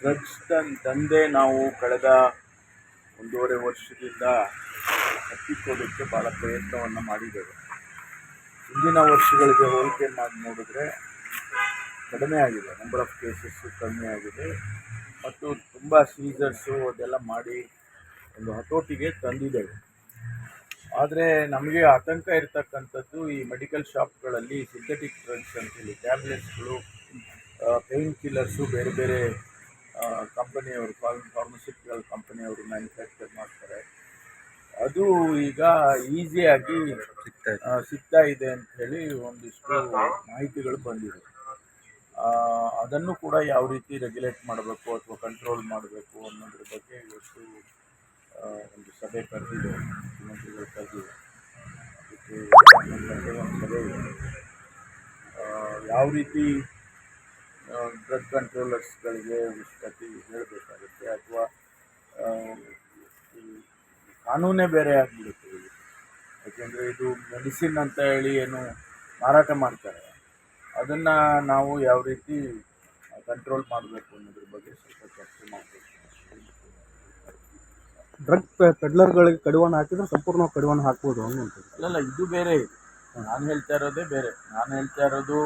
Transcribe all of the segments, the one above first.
Drugs ತಂದೆ ನಾವು ಕಳೆದ ಒಂದೂವರೆ ವರ್ಷದಿಂದ ಹತ್ತಿಕ್ಕೋದಕ್ಕೆ ಭಾಳ ಪ್ರಯತ್ನವನ್ನು ಮಾಡಿದ್ದೇವೆ. ಹಿಂದಿನ ವರ್ಷಗಳಿಗೆ ಹೋಲಿಕೆ ಮಾಡಿ ನೋಡಿದ್ರೆ ಕಡಿಮೆ ಆಗಿದೆ. ನಂಬರ್ ಆಫ್ ಕೇಸಸ್ಸು ಕಡಿಮೆ ಆಗಿದೆ. ಮತ್ತು ತುಂಬ ಸೀಸರ್ಸು ಅದೆಲ್ಲ ಮಾಡಿ ಒಂದು ಹತೋಟಿಗೆ ತಂದಿದ್ದೇವೆ. ಆದರೆ ನಮಗೆ ಆತಂಕ ಇರತಕ್ಕಂಥದ್ದು ಈ ಮೆಡಿಕಲ್ ಶಾಪ್ಗಳಲ್ಲಿ ಸಿಂಥೆಟಿಕ್ ಡ್ರಗ್ಸ್ ಅಂತೇಳಿ ಟ್ಯಾಬ್ಲೆಟ್ಸ್ಗಳು ಪೇಯ್ನ್ ಕಿಲ್ಲರ್ಸು ಬೇರೆ ಬೇರೆ ಕಂಪನಿಯವರು ಫಾರ್ಮ್ ಫಾರ್ಮಸ್ಯೂಟಿಕಲ್ ಕಂಪನಿಯವರು ಮ್ಯಾನುಫ್ಯಾಕ್ಚರ್ ಮಾಡ್ತಾರೆ. ಅದು ಈಗ ಈಸಿಯಾಗಿ ಸಿಗ್ತಾ ಇದೆ. ಅಂತ ಹೇಳಿ ಒಂದಿಷ್ಟು ಮಾಹಿತಿಗಳು ಬಂದಿದೆ. ಅದನ್ನು ಕೂಡ ಯಾವ ರೀತಿ ರೆಗ್ಯುಲೇಟ್ ಮಾಡಬೇಕು ಅಥವಾ ಕಂಟ್ರೋಲ್ ಮಾಡಬೇಕು ಅನ್ನೋದ್ರ ಬಗ್ಗೆ ಇವತ್ತು ಒಂದು ಸಭೆ ಕರೆದಿದೆ. ಮುಖ್ಯಮಂತ್ರಿಗಳು ಕರೆದಿದೆ. ಅದಕ್ಕೆ ಒಂದು ಸಭೆ ಇದೆ. ಯಾವ ರೀತಿ ಡ್ರಗ್ ಕಂಟ್ರೋಲರ್ಸ್ಗಳಿಗೆ ಕತಿ ಹೇಳಬೇಕಾಗುತ್ತೆ ಅಥವಾ ಕಾನೂನೇ ಬೇರೆ ಆಗಿಬಿಡುತ್ತೆ ಯಾಕೆಂದರೆ ಇದು ಮೆಡಿಸಿನ್ ಅಂತ ಹೇಳಿ ಏನು ಮಾರಾಟ ಮಾಡ್ತಾರೆ. ಅದನ್ನು ನಾವು ಯಾವ ರೀತಿ ಕಂಟ್ರೋಲ್ ಮಾಡಬೇಕು ಅನ್ನೋದ್ರ ಬಗ್ಗೆ ಸ್ವಲ್ಪ ಚರ್ಚೆ ಮಾಡಬೇಕು. ಡ್ರಗ್ ಪೆಡ್ಲರ್ಗಳಿಗೆ ಕಡಿವಾಣ ಹಾಕಿದ್ರೆ ಸಂಪೂರ್ಣ ಕಡಿವಾಣ ಹಾಕ್ಬೋದು ಅಂತ ಅಲ್ಲ ಇದು ಬೇರೆ. ಇದೆ ನಾನು ಹೇಳ್ತಾ ಇರೋದೇ ಬೇರೆ. ನಾನು ಹೇಳ್ತಾ ಇರೋದು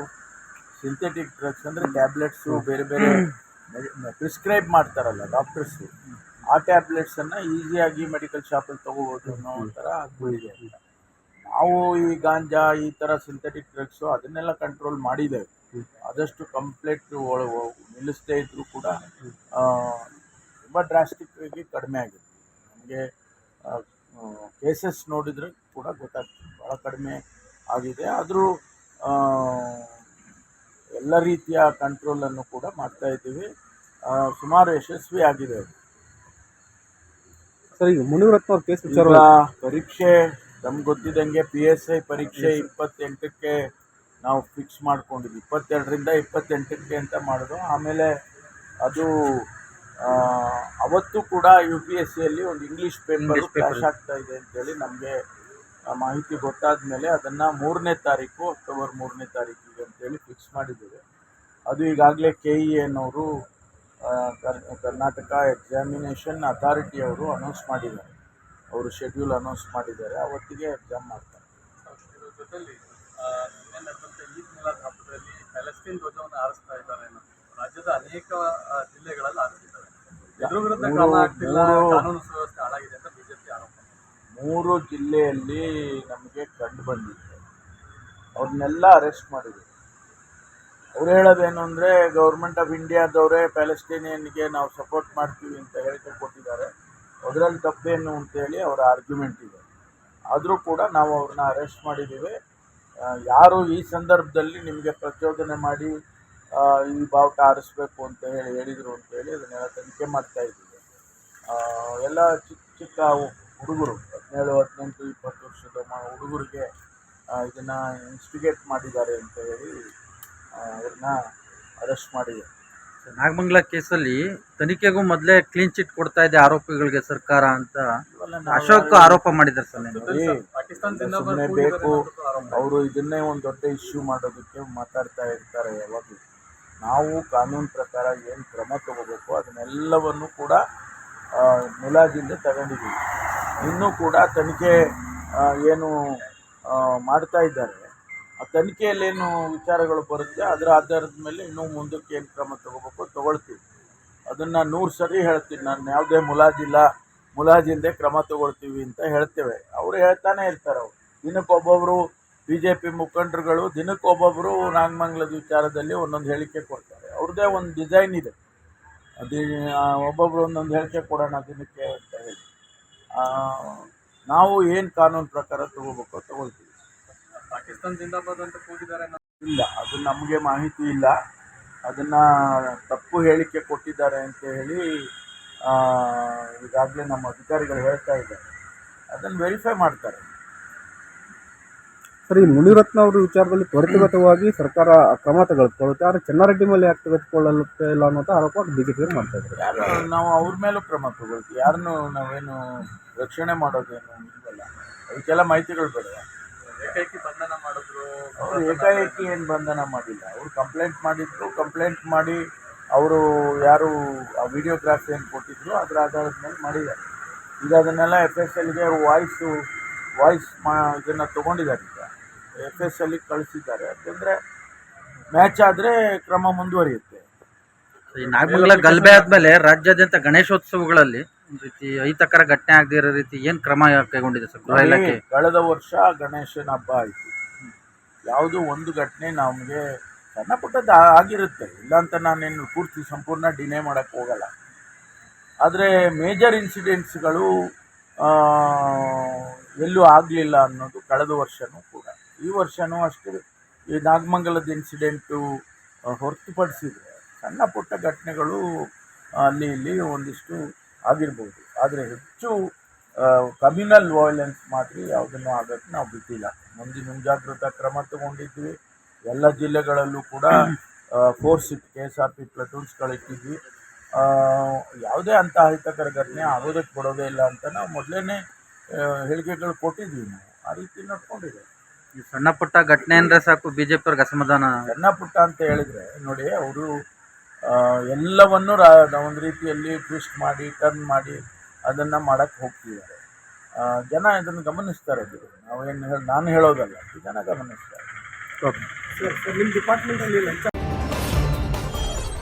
ಸಿಂಥೆಟಿಕ್ ಡ್ರಗ್ಸ್ ಅಂದರೆ ಟ್ಯಾಬ್ಲೆಟ್ಸು ಬೇರೆ ಬೇರೆ ಪ್ರಿಸ್ಕ್ರೈಬ್ ಮಾಡ್ತಾರಲ್ಲ ಡಾಕ್ಟರ್ಸು ಆ ಟ್ಯಾಬ್ಲೆಟ್ಸನ್ನು ಈಸಿಯಾಗಿ ಮೆಡಿಕಲ್ ಶಾಪಲ್ಲಿ ತೊಗೋಬೋದು ಅನ್ನೋ ಒಂಥರ ಆಗ್ಬಿಟ್ಟಿದೆ ನಾವು ಈ ಗಾಂಜಾ ಈ ಥರ ಸಿಂಥೆಟಿಕ್ ಡ್ರಗ್ಸು ಅದನ್ನೆಲ್ಲ ಕಂಟ್ರೋಲ್ ಮಾಡಿದ್ದೇವೆ. ಆದಷ್ಟು ಕಂಪ್ಲೀಟ್ ನಿಲ್ಲಿಸದೇ ಇದ್ದರೂ ಕೂಡ ತುಂಬ ಡ್ರಾಸ್ಟಿಕ್ ಆಗಿ ಕಡಿಮೆ ಆಗಿದೆ. ನಮಗೆ ಕೇಸಸ್ ನೋಡಿದರೆ ಕೂಡ ಗೊತ್ತಾಗ್ತದೆ. ಭಾಳ ಕಡಿಮೆ ಆಗಿದೆ. ಆದರೂ ಎಲ್ಲ ರೀತಿಯ ಕಂಟ್ರೋಲನ್ನು ಕೂಡ ಮಾಡ್ತಾ ಇದ್ದೀವಿ. ಸುಮಾರು ಯಶಸ್ವಿ ಆಗಿದೆ ಸರಿ ಈಗ ಮುನಿರತ್ನ ಕೇಸ್ ವಿಚಾರ ಪರೀಕ್ಷೆ ನಮ್ಗೆ ಗೊತ್ತಿದ್ದಂಗೆ ಪಿ ಎಸ್ ಐ ಪರೀಕ್ಷೆ ಇಪ್ಪತ್ತೆಂಟಕ್ಕೆ ನಾವು ಫಿಕ್ಸ್ ಮಾಡ್ಕೊಂಡಿದ್ವಿ. ಇಪ್ಪತ್ತೆರಡರಿಂದ ಇಪ್ಪತ್ತೆಂಟಕ್ಕೆ ಅಂತ ಮಾಡಿದ್ರು ಆಮೇಲೆ ಅದು ಅವತ್ತು ಕೂಡ ಯು ಪಿ ಎಸ್ ಸಿಯಲ್ಲಿ ಒಂದು ಇಂಗ್ಲೀಷ್ ಪೇಪರ್ ಕ್ಲಾಶ್ ಆಗ್ತಾ ಇದೆ ಅಂತೇಳಿ ನಮಗೆ ಮಾಹಿತಿ ಗೊತ್ತಾದ ಮೇಲೆ ಅದನ್ನು ಮೂರನೇ ತಾರೀಕು ಅಕ್ಟೋಬರ್ ಮೂರನೇ ತಾರೀಕಿಗೆ ಅಂತೇಳಿ ಫಿಕ್ಸ್ ಮಾಡಿದ್ದೇವೆ. ಅದು ಈಗಾಗಲೇ ಕೆ ಇ ಎನ್ನವರು ಕರ್ನಾಟಕ ಎಕ್ಸಾಮಿನೇಷನ್ ಅಥಾರಿಟಿ ಅವರು ಅನೌನ್ಸ್ ಮಾಡಿದ್ದಾರೆ. ಅವರು ಶೆಡ್ಯೂಲ್ ಅನೌನ್ಸ್ ಮಾಡಿದ್ದಾರೆ. ಅವತ್ತಿಗೆ ಎಕ್ಸಾಮ್ ಮಾಡ್ತಾರೆ. ಆ, ರಾಜ್ಯದ ಅನೇಕ ಆ, ಜಿಲ್ಲೆಗಳಲ್ಲಿ ಮೂರು- ಕ್ರಮ ಆಗ್ತಿಲ್ಲ ಮೂರು- ಕಾನೂನು ಸುವ್ಯವಸ್ಥೆ ಹಾಳಾಗಿದೆ ಅಂತ ಬಿಜೆಪಿ ಆರೋಪ ಮೂರು ಜಿಲ್ಲೆಯಲ್ಲಿ ನಮಗೆ ಕಂಡು ಬಂದಿದೆ ಅವ್ರನ್ನೆಲ್ಲ ಅರೆಸ್ಟ್ ಮಾಡಿದ್ರು. ಅವ್ರು ಹೇಳೋದೇನು ಅಂದರೆ ಗೌರ್ಮೆಂಟ್ ಆಫ್ ಇಂಡಿಯಾದವರೇ ಪ್ಯಾಲೆಸ್ಟೀನಿಯನ್ಗೆ ನಾವು ಸಪೋರ್ಟ್ ಮಾಡ್ತೀವಿ ಅಂತ ಹೇಳಿಕೆ ಕೊಟ್ಟಿದ್ದಾರೆ. ಅದರಲ್ಲಿ ತಪ್ಪೇನು ಅಂತೇಳಿ ಅವರ ಆರ್ಗ್ಯುಮೆಂಟ್ ಇದೆ. ಆದರೂ ಕೂಡ ನಾವು ಅವ್ರನ್ನ ಅರೆಸ್ಟ್ ಮಾಡಿದ್ದೀವಿ. ಯಾರು ಈ ಸಂದರ್ಭದಲ್ಲಿ ನಿಮಗೆ ಪ್ರಚೋದನೆ ಮಾಡಿ ಈ ಬಾವುಟ ಆರಿಸ್ಬೇಕು ಅಂತ ಹೇಳಿ ಹೇಳಿದರು ಅಂತೇಳಿ ಅದನ್ನೆಲ್ಲ ತನಿಖೆ ಮಾಡ್ತಾ ಇದ್ದೀವಿ. ಎಲ್ಲ ಚಿಕ್ಕ ಚಿಕ್ಕ ಹುಡುಗರು ಹದಿನೇಳು ಹದಿನೆಂಟು ಇಪ್ಪತ್ತು ವರ್ಷದ ಮ- ಹುಡುಗರಿಗೆ ಇದನ್ನು ಇನ್ಸ್ಟಿಗೇಟ್ ಮಾಡಿದ್ದಾರೆ ಅಂತ ಹೇಳಿ ಅವ್ರನ್ನ ಅರೆಸ್ಟ್ ಮಾಡಿದೆ. ನಾಗಮಂಗಲ ಕೇಸಲ್ಲಿ ತನಿಖೆಗೂ ಮೊದಲೇ ಕ್ಲೀನ್ ಚಿಟ್ ಕೊಡ್ತಾ ಇದೆ ಆರೋಪಿಗಳಿಗೆ ಸರ್ಕಾರ ಅಂತ ಅಶೋಕ್ ಆರೋಪ ಮಾಡಿದ್ದಾರೆ ಸರ್ ಬೇಕು ಅವರು ಇದನ್ನೇ ಒಂದು ದೊಡ್ಡ ಇಶ್ಯೂ ಮಾಡೋದಕ್ಕೆ ಮಾತಾಡ್ತಾ ಇರ್ತಾರೆ ಯಾವಾಗಲೂ. ನಾವು ಕಾನೂನು ಪ್ರಕಾರ ಏನು ಕ್ರಮ ತಗೋಬೇಕು ಅದನ್ನೆಲ್ಲವನ್ನು ಕೂಡ ಮುಲಾಜಿಂದ ತಗೊಂಡಿದ್ದೀವಿ. ಇನ್ನೂ ಕೂಡ ತನಿಖೆ ಏನು ಮಾಡ್ತಾ ಇದ್ದಾರೆ. ಆ ತನಿಖೆಯಲ್ಲೇನು ವಿಚಾರಗಳು ಬರುತ್ತೆ, ಅದರ ಆಧಾರದ ಮೇಲೆ ಇನ್ನೂ ಮುಂದಕ್ಕೆ ಏನು ಕ್ರಮ ತಗೋಬೇಕು ತಗೊಳ್ತೀವಿ. ಅದನ್ನು ನೂರು ಸರಿ ಹೇಳ್ತೀನಿ ನಾನು, ಯಾವುದೇ ಮುಲಾಜಿಲ್ಲ ಮುಲಾಜಿಲ್ಲದೆ ಕ್ರಮ ತಗೊಳ್ತೀವಿ ಅಂತ ಹೇಳ್ತೇವೆ. ಅವರು ಹೇಳ್ತಾನೆ ಇರ್ತಾರೆ ಅವರು. ದಿನಕ್ಕೊಬ್ಬೊಬ್ಬರು ಬಿ ಜೆ ಪಿ ಮುಖಂಡರುಗಳು ದಿನಕ್ಕೊಬ್ಬೊಬ್ಬರು ನಾಗಮಂಗಲದ ವಿಚಾರದಲ್ಲಿ ಒಂದೊಂದು ಹೇಳಿಕೆ ಕೊಡ್ತಾರೆ. ಅವ್ರದ್ದೇ ಒಂದು ಡಿಸೈನ್ ಇದೆ. ಅದು ಒಬ್ಬೊಬ್ಬರು ಒಬ್ಬೊಬ್ರು ಒಂದೊಂದು ಹೇಳಿಕೆ ಕೊಡೋಣ ದಿನಕ್ಕೆ ಅಂತ ಹೇಳಿ. ನಾವು ಏನು ಕಾನೂನು ಪ್ರಕಾರ ತಗೋಬೇಕು ತಗೊಳ್ತೀವಿ. ಪಾಕಿಸ್ತಾನ ಜಿಂದಾಬಾದ್ ಅಂತ ಕೂಗಿದ್ದಾರೆ ಇಲ್ಲ ಅದು ನಮಗೆ ಮಾಹಿತಿ ಇಲ್ಲ. ಅದನ್ನು ತಪ್ಪು ಹೇಳಿಕೆ ಕೊಟ್ಟಿದ್ದಾರೆ ಅಂತ ಹೇಳಿ ಈಗಾಗಲೇ ನಮ್ಮ ಅಧಿಕಾರಿಗಳು ಹೇಳ್ತಾ ಇದ್ದಾರೆ. ಅದನ್ನು ವೆರಿಫೈ ಮಾಡ್ತಾರೆ. ಸರ್ ಈ ಮುನಿರತ್ನ ಅವರ ವಿಚಾರದಲ್ಲಿ ತ್ವರಿತಗತವಾಗಿ ಸರ್ಕಾರ ಕ್ರಮ ತೆಗೆದುಕೊಳ್ಳುತ್ತೆ. ಆದರೆ ಚೆನ್ನಾರೆಡ್ಡಿ ಮೇಲೆ ಯಾಕೆ ತೆಗೆದುಕೊಳ್ಳುತ್ತೆ ಇಲ್ಲ ಅನ್ನೋಂಥ ಆರೋಪ ಬಿಜೆಪಿ ಮಾಡ್ತಾ ಇದ್ದಾರೆ. ಯಾರು ನಾವು ಅವ್ರ ಮೇಲೂ ಕ್ರಮ ತಗೊಳ್ತೀವಿ. ಯಾರನ್ನು ನಾವೇನು ರಕ್ಷಣೆ ಮಾಡೋದೇನು ಇಲ್ವಲ್ಲ? ಅದಕ್ಕೆಲ್ಲ ಮಾಹಿತಿಗಳು ಬೇಡ ಏಕೈಕಿ ಬಂಧನ ಮಾಡಿದ್ರು. ಅವರು ಏಕಾಏಕಿ ಏನು ಬಂಧನ ಮಾಡಿಲ್ಲ. ಅವರು ಕಂಪ್ಲೇಂಟ್ ಮಾಡಿದ್ರು ಕಂಪ್ಲೇಂಟ್ ಮಾಡಿ ಅವರು ಯಾರು ಆ ವಿಡಿಯೋಗ್ರಾಫಿ ಏನು ಕೊಟ್ಟಿದ್ರು ಅದರ ಆಧಾರದ ಮೇಲೆ ಮಾಡಿದ್ದಾರೆ. ಈಗ ಅದನ್ನೆಲ್ಲ ಎಫ್ ಎಸ್ ಎಲ್ಗೆ ವಾಯ್ಸು ವಾಯ್ಸ್ ಮಾ ಇದನ್ನು ತೊಗೊಂಡಿದ್ದಾರೆ. ಎಫ್ ಎಸ್ ಅಲ್ಲಿ ಕಳಿಸಿದ್ದಾರೆ. ಯಾಕಂದ್ರೆ ಮ್ಯಾಚ್ ಆದರೆ ಕ್ರಮ ಮುಂದುವರಿಯುತ್ತೆ. ಈ ನಾಗಮಂಗಲ ಗಲಭೆ ಆದ್ಮೇಲೆ ರಾಜ್ಯಾದ್ಯಂತ ಗಣೇಶೋತ್ಸವಗಳಲ್ಲಿ ಒಂದು ರೀತಿ ಅಹಿತಕರ ಘಟನೆ ಆಗದೇ ಇರೋ ರೀತಿ ಏನ್ ಕ್ರಮ ಕೈಗೊಂಡಿದೆ ಸರ್ ಗೃಹ ಇಲಾಖೆ? ಕಳೆದ ವರ್ಷ ಗಣೇಶನ ಹಬ್ಬ ಆಯಿತು. ಯಾವುದೋ ಒಂದು ಘಟನೆ ನಮಗೆ ಸಣ್ಣ ಪುಟ್ಟದ್ದು ಆ- ಆಗಿರುತ್ತೆ. ಇಲ್ಲ ಅಂತ ನಾನೇನು ಪೂರ್ತಿ ಸಂಪೂರ್ಣ ಡಿನೇ ಮಾಡೋಕ್ಕೆ ಹೋಗಲ್ಲ. ಆದರೆ ಮೇಜರ್ ಇನ್ಸಿಡೆಂಟ್ಸ್ಗಳು ಎಲ್ಲೂ ಆಗಲಿಲ್ಲ ಅನ್ನೋದು ಕಳೆದ ವರ್ಷನೂ ಕೂಡ. ಈ ವರ್ಷವೂ ಅಷ್ಟೇ. ಈ ನಾಗಮಂಗಲದ ಇನ್ಸಿಡೆಂಟು ಹೊರತುಪಡಿಸಿದರೆ. ಸಣ್ಣ ಪುಟ್ಟ ಘಟನೆಗಳು ಅಲ್ಲಿ ಇಲ್ಲಿ ಒಂದಿಷ್ಟು ಆಗಿರ್ಬೋದು. ಆದರೆ ಹೆಚ್ಚು ಕಮ್ಯುನಲ್ ವೈಲೆನ್ಸ್ ಮಾತ್ರ ಯಾವುದನ್ನು ಆಗೋಕ್ಕೆ ನಾವು ಬಿಟ್ಟಿಲ್ಲ. ಮುಂದಿನ ಮುಂಜಾಗ್ರತಾ ಕ್ರಮ ತಗೊಂಡಿದ್ವಿ. ಎಲ್ಲ ಜಿಲ್ಲೆಗಳಲ್ಲೂ ಕೂಡ ಫೋರ್ಸ್ ಇಟ್ಟು ಕೆ ಎಸ್ ಆರ್ ಪಿ ಪ್ಲಟೂನ್ಸ್ಗಳಿಟ್ಟಿದ್ವಿ ಯಾವುದೇ ಅಂತ ಅಹಿತಕರ ಘಟನೆ ಆಗೋದಕ್ಕೆ ಬರೋದೇ ಇಲ್ಲ ಅಂತ ನಾವು ಮೊದಲೇ ಹೇಳಿಕೆಗಳು ಕೊಟ್ಟಿದ್ವಿ ನಾವು. ಆ ರೀತಿ ನಡ್ಕೊಂಡಿದ್ದೇವೆ ಈ ಸಣ್ಣ ಪುಟ್ಟ ಘಟನೆ ಅಂದ್ರೆ ಸಾಕು ಬಿಜೆಪಿ ಅವ್ರಿಗೆ ಅಸಮಾಧಾನ. ಸಣ್ಣ ಪುಟ್ಟ ಅಂತ ಹೇಳಿದರೆ ನೋಡಿ ಅವರು ಎಲ್ಲವನ್ನು ರಾ ಒಂದು ರೀತಿಯಲ್ಲಿ ಟ್ವಿಸ್ಟ್ ಮಾಡಿ ಟರ್ನ್ ಮಾಡಿ ಅದನ್ನು ಮಾಡೋಕ್ಕೆ ಹೋಗ್ತಿದ್ದಾರೆ. ಜನ ಇದನ್ನು ಗಮನಿಸ್ತಾರೆ ಬಿಡು ನಾವೇನು ಹೇಳಿ ನಾನು ಹೇಳೋದಲ್ಲ ಜನ ಗಮನಿಸ್ತಾರೆ ಓಕೆ ಸರ್ ನಿಮ್ಮ ಡಿಪಾರ್ಟ್ಮೆಂಟಲ್ಲಿ ಲಂಚ